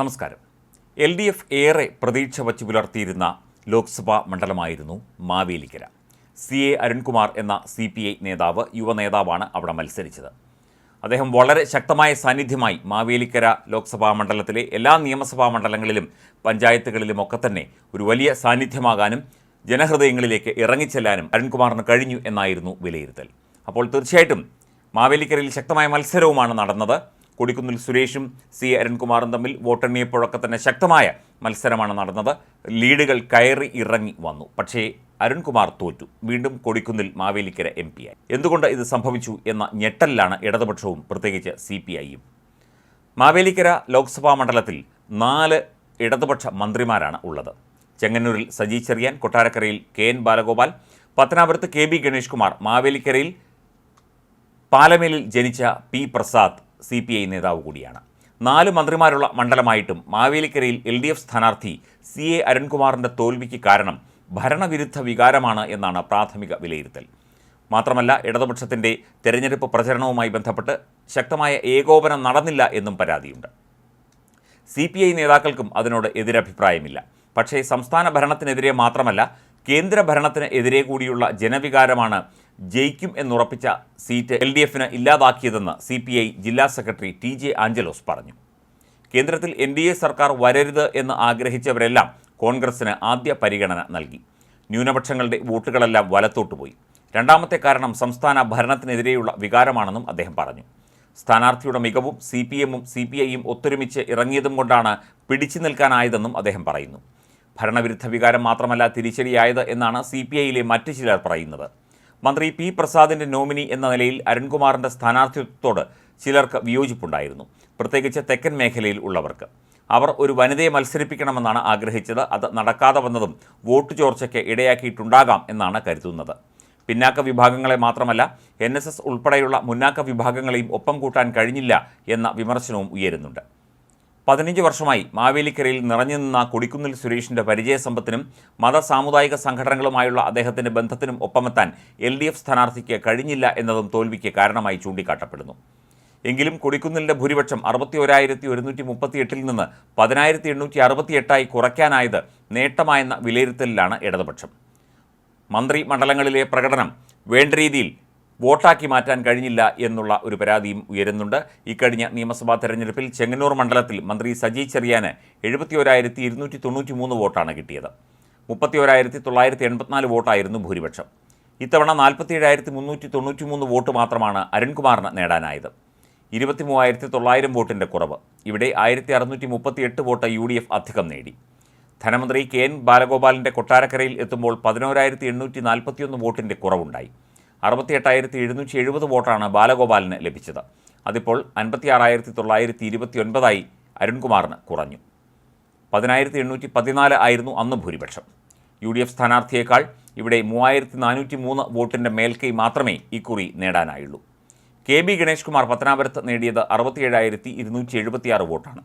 നമസ്കാരം. L D F ഏറെ പ്രതീക്ഷ വച്ച് പുലർത്തിയിരുന്ന ലോക്സഭാ മണ്ഡലമായിരുന്നു മാവേലിക്കര. സി എ അരുൺകുമാർ എന്ന സി പി ഐ നേതാവ് യുവ നേതാവാണ് അവിടെ മത്സരിച്ചത്. അദ്ദേഹം വളരെ ശക്തമായ സാന്നിധ്യമായി മാവേലിക്കര ലോക്സഭാ മണ്ഡലത്തിലെ എല്ലാ നിയമസഭാ മണ്ഡലങ്ങളിലും പഞ്ചായത്തുകളിലുമൊക്കെ തന്നെ ഒരു വലിയ സാന്നിധ്യമാകാനും ജനഹൃദയങ്ങളിലേക്ക് ഇറങ്ങിച്ചെല്ലാനും അരുൺകുമാറിന് കഴിഞ്ഞു എന്നായിരുന്നു വിലയിരുത്തൽ. അപ്പോൾ തീർച്ചയായിട്ടും മാവേലിക്കരയിൽ ശക്തമായ മത്സരവുമാണ് നടന്നത്. കൊടിക്കുന്നിൽ സുരേഷും സി അരുൺകുമാറും തമ്മിൽ വോട്ടെണ്ണിയപ്പോഴൊക്കെ തന്നെ ശക്തമായ മത്സരമാണ് നടന്നത്. ലീഡുകൾ കയറി ഇറങ്ങി വന്നു. പക്ഷേ അരുൺകുമാർ തോറ്റു. വീണ്ടും കൊടിക്കുന്നിൽ മാവേലിക്കര എം പി ആയി. എന്തുകൊണ്ട് ഇത് സംഭവിച്ചു എന്ന ഞെട്ടലിലാണ് ഇടതുപക്ഷവും പ്രത്യേകിച്ച് സി പി ഐയും. മാവേലിക്കര ലോക്സഭാ മണ്ഡലത്തിൽ നാല് ഇടതുപക്ഷ മന്ത്രിമാരാണ് ഉള്ളത്. ചെങ്ങന്നൂരിൽ സജി ചെറിയാൻ കൊട്ടാരക്കരയിൽ കെ എൻ ബാലഗോപാൽ പത്തനാപുരത്ത് കെ ബി ഗണേഷ് കുമാർ മാവേലിക്കരയിൽ പാലമേലിൽ ജനിച്ച P Prasad C P I നേതാവ് കൂടിയാണ്. നാല് മന്ത്രിമാരുള്ള മണ്ഡലമായിട്ടും മാവേലിക്കരയിൽ എൽ ഡി എഫ് സ്ഥാനാർത്ഥി സി എ അരുൺകുമാറിന്റെ തോൽവിക്ക് കാരണം ഭരണവിരുദ്ധ വികാരമാണ് എന്നാണ് പ്രാഥമിക വിലയിരുത്തൽ. മാത്രമല്ല ഇടതുപക്ഷത്തിന്റെ തെരഞ്ഞെടുപ്പ് പ്രചരണവുമായി ബന്ധപ്പെട്ട് ശക്തമായ ഏകോപനം നടന്നില്ല എന്നും പരാതിയുണ്ട്. സി പി ഐ നേതാക്കൾക്കും അതിനോട് എതിരഭിപ്രായമില്ല. പക്ഷേ സംസ്ഥാന ഭരണത്തിനെതിരെ മാത്രമല്ല കേന്ദ്ര ഭരണത്തിന് എതിരെ കൂടിയുള്ള ജനവികാരമാണ് ജയിക്കും എന്നുറപ്പിച്ച സീറ്റ് എൽ ഡി എഫിന് ഇല്ലാതാക്കിയതെന്ന് സി പി ഐ ജില്ലാ സെക്രട്ടറി ടി ജെ ആഞ്ചലോസ് പറഞ്ഞു. കേന്ദ്രത്തിൽ എൻ ഡി എ സർക്കാർ വരരുത് എന്ന് ആഗ്രഹിച്ചവരെല്ലാം കോൺഗ്രസിന് ആദ്യ പരിഗണന നൽകി. ന്യൂനപക്ഷങ്ങളുടെ വോട്ടുകളെല്ലാം വലത്തോട്ട് പോയി. രണ്ടാമത്തെ കാരണം സംസ്ഥാന ഭരണത്തിനെതിരെയുള്ള വികാരമാണെന്നും അദ്ദേഹം പറഞ്ഞു. സ്ഥാനാർത്ഥിയുടെ മികവും സി പി എമ്മും സി പി ഐയും ഒത്തൊരുമിച്ച് ഇറങ്ങിയതും കൊണ്ടാണ് പിടിച്ചു നിൽക്കാനായതെന്നും അദ്ദേഹം പറയുന്നു. ഭരണവിരുദ്ധ വികാരം മാത്രമല്ല തിരിച്ചടിയായത് എന്നാണ് സി പി ഐയിലെ മറ്റു ചിലർ പറയുന്നത്. മന്ത്രി പി പ്രസാദിന്റെ നോമിനി എന്ന നിലയിൽ അരുൺകുമാറിന്റെ സ്ഥാനാർത്ഥിത്വത്തോട് ചിലർക്ക് വിയോജിപ്പുണ്ടായിരുന്നു. പ്രത്യേകിച്ച് തെക്കൻ മേഖലയിൽ ഉള്ളവർക്ക്. അവർ ഒരു വനിതയെ മത്സരിപ്പിക്കണമെന്നാണ് ആഗ്രഹിച്ചത്. അത് നടക്കാതെ വന്നതും വോട്ട് ചോർച്ചയ്ക്ക് ഇടയാക്കിയിട്ടുണ്ടാകാം എന്നാണ് കരുതുന്നത്. പിന്നാക്ക വിഭാഗങ്ങളെ മാത്രമല്ല എൻ എസ് എസ് ഉൾപ്പെടെയുള്ള മുന്നാക്ക വിഭാഗങ്ങളെയും ഒപ്പം കൂട്ടാൻ കഴിഞ്ഞില്ല എന്ന വിമർശനവും ഉയരുന്നുണ്ട്. പതിനഞ്ച് വർഷമായി മാവേലിക്കരയിൽ നിറഞ്ഞു നിന്ന കൊടിക്കുന്നിൽ സുരേഷിന്റെ പരിചയസമ്പത്തിനും മത സാമുദായിക സംഘടനകളുമായുള്ള അദ്ദേഹത്തിന്റെ ബന്ധത്തിനും ഒപ്പമെത്താൻ എൽ ഡി എഫ് സ്ഥാനാർത്ഥിക്ക് കഴിഞ്ഞില്ല എന്നതും തോൽവിക്ക് കാരണമായി ചൂണ്ടിക്കാട്ടപ്പെടുന്നു. എങ്കിലും കൊടിക്കുന്നിലിന്റെ ഭൂരിപക്ഷം അറുപത്തി ഒരായിരത്തി ഒരുന്നൂറ്റി മുപ്പത്തി എട്ടിൽ നിന്ന് പതിനായിരത്തി എണ്ണൂറ്റി അറുപത്തി എട്ടായി കുറയ്ക്കാനായത് നേട്ടമായെന്ന വിലയിരുത്തലിലാണ് ഇടതുപക്ഷം. മന്ത്രി മണ്ഡലങ്ങളിലെ പ്രകടനം വേണ്ട രീതിയിൽ വോട്ടാക്കി മാറ്റാൻ കഴിഞ്ഞില്ല എന്നുള്ള ഒരു പരാതിയും ഉയരുന്നുണ്ട്. ഇക്കഴിഞ്ഞ നിയമസഭാ തെരഞ്ഞെടുപ്പിൽ ചെങ്ങന്നൂർ മണ്ഡലത്തിൽ മന്ത്രി സജി ചെറിയാന് എഴുപത്തി ഒരായിരത്തി ഇരുന്നൂറ്റി തൊണ്ണൂറ്റി മൂന്ന് വോട്ടാണ് കിട്ടിയത്. മുപ്പത്തി ഒരായിരത്തി തൊള്ളായിരത്തി എൺപത്തിനാല് വോട്ടായിരുന്നു ഭൂരിപക്ഷം. ഇത്തവണ നാൽപ്പത്തി ഏഴായിരത്തി മുന്നൂറ്റി തൊണ്ണൂറ്റി മൂന്ന് വോട്ട് മാത്രമാണ് അരുൺകുമാറിന് നേടാനായത്. ഇരുപത്തി മൂവായിരത്തി തൊള്ളായിരം വോട്ടിന്റെ കുറവ്. ഇവിടെ ആയിരത്തി അറുന്നൂറ്റി മുപ്പത്തി എട്ട് വോട്ട് യു ഡി എഫ് അധികം നേടി. ധനമന്ത്രി കെ എൻ ബാലഗോപാലിന്റെ കൊട്ടാരക്കരയിൽ എത്തുമ്പോൾ പതിനോരായിരത്തി എണ്ണൂറ്റി നാൽപ്പത്തിയൊന്ന് വോട്ടിന്റെ കുറവുണ്ടായി. അറുപത്തിയെട്ടായിരത്തി എഴുന്നൂറ്റി എഴുപത് വോട്ടാണ് ബാലഗോപാലിന് ലഭിച്ചത്. അതിപ്പോൾ അൻപത്തി ആറായിരത്തി തൊള്ളായിരത്തി ഇരുപത്തി ഒൻപതായി അരുൺകുമാറിന് കുറഞ്ഞു. പതിനായിരത്തി എണ്ണൂറ്റി പതിനാല് ആയിരുന്നു അന്ന് ഭൂരിപക്ഷം. യു ഡി എഫ് സ്ഥാനാർത്ഥിയേക്കാൾ ഇവിടെ മൂവായിരത്തി നാനൂറ്റി മൂന്ന് വോട്ടിന്റെ മേൽക്കൈ മാത്രമേ ഇക്കുറി നേടാനായുള്ളൂ. കെ ബി ഗണേഷ് കുമാർ പത്തനാപുരത്ത് നേടിയത് അറുപത്തിയേഴായിരത്തി ഇരുന്നൂറ്റി എഴുപത്തിയാറ് വോട്ടാണ്.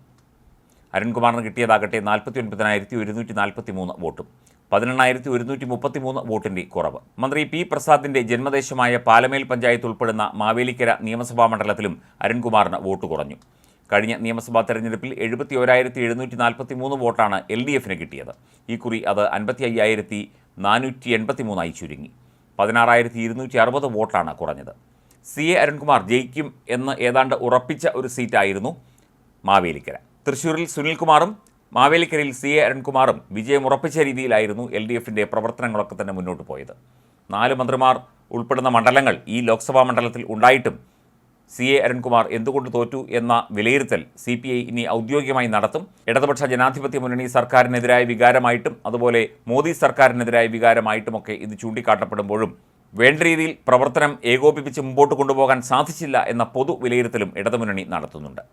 അരുൺകുമാറിന് കിട്ടിയതാകട്ടെ നാൽപ്പത്തി ഒൻപതിനായിരത്തി ഒരുന്നൂറ്റി നാൽപ്പത്തി മൂന്ന് വോട്ടും. പതിനെണ്ണായിരത്തി ഒരുന്നൂറ്റി മുപ്പത്തി മൂന്ന് വോട്ടിന്റെ കുറവ്. മന്ത്രി പി പ്രസാദിന്റെ ജന്മദേശമായ പാലമേൽ പഞ്ചായത്ത് ഉൾപ്പെടുന്ന മാവേലിക്കര നിയമസഭാ മണ്ഡലത്തിലും അരുൺകുമാറിന് വോട്ട് കുറഞ്ഞു. കഴിഞ്ഞ നിയമസഭാ തെരഞ്ഞെടുപ്പിൽ എഴുപത്തി ഒരായിരത്തി എഴുന്നൂറ്റി നാൽപ്പത്തി മൂന്ന് വോട്ടാണ് എൽ ഡി എഫിന് കിട്ടിയത്. ഈ കുറി അത് അൻപത്തി അയ്യായിരത്തി നാനൂറ്റി എൺപത്തി മൂന്നായി ചുരുങ്ങി. പതിനാറായിരത്തി ഇരുന്നൂറ്റി അറുപത് വോട്ടാണ് കുറഞ്ഞത്. സി എ അരുൺകുമാർ ജയിക്കും എന്ന് ഏതാണ്ട് ഉറപ്പിച്ച ഒരു സീറ്റായിരുന്നു മാവേലിക്കര. തൃശ്ശൂരിൽ സുനിൽകുമാറും മാവേലിക്കരയിൽ സി എ അരുൺകുമാറും വിജയം ഉറപ്പിച്ച രീതിയിലായിരുന്നു എൽ ഡി എഫിന്റെ പ്രവർത്തനങ്ങളൊക്കെ തന്നെ മുന്നോട്ട് പോയത്. നാല് മന്ത്രിമാർ ഉൾപ്പെടുന്ന മണ്ഡലങ്ങൾ ഈ ലോക്സഭാ മണ്ഡലത്തിൽ ഉണ്ടായിട്ടും സി എ അരുൺകുമാർ എന്തുകൊണ്ട് തോറ്റു എന്ന വിലയിരുത്തൽ സി പി ഐ ഇനി ഔദ്യോഗികമായി നടത്തും. ഇടതുപക്ഷ ജനാധിപത്യ മുന്നണി സർക്കാരിനെതിരായ വികാരമായിട്ടും അതുപോലെ മോദി സർക്കാരിനെതിരായ വികാരമായിട്ടുമൊക്കെ ഇത് ചൂണ്ടിക്കാട്ടപ്പെടുമ്പോഴും വേണ്ട രീതിയിൽ പ്രവർത്തനം ഏകോപിപ്പിച്ച് മുമ്പോട്ട് കൊണ്ടുപോകാൻ സാധിച്ചില്ല എന്ന പൊതു വിലയിരുത്തലും ഇടതുമുന്നണി നടത്തുന്നുണ്ട്.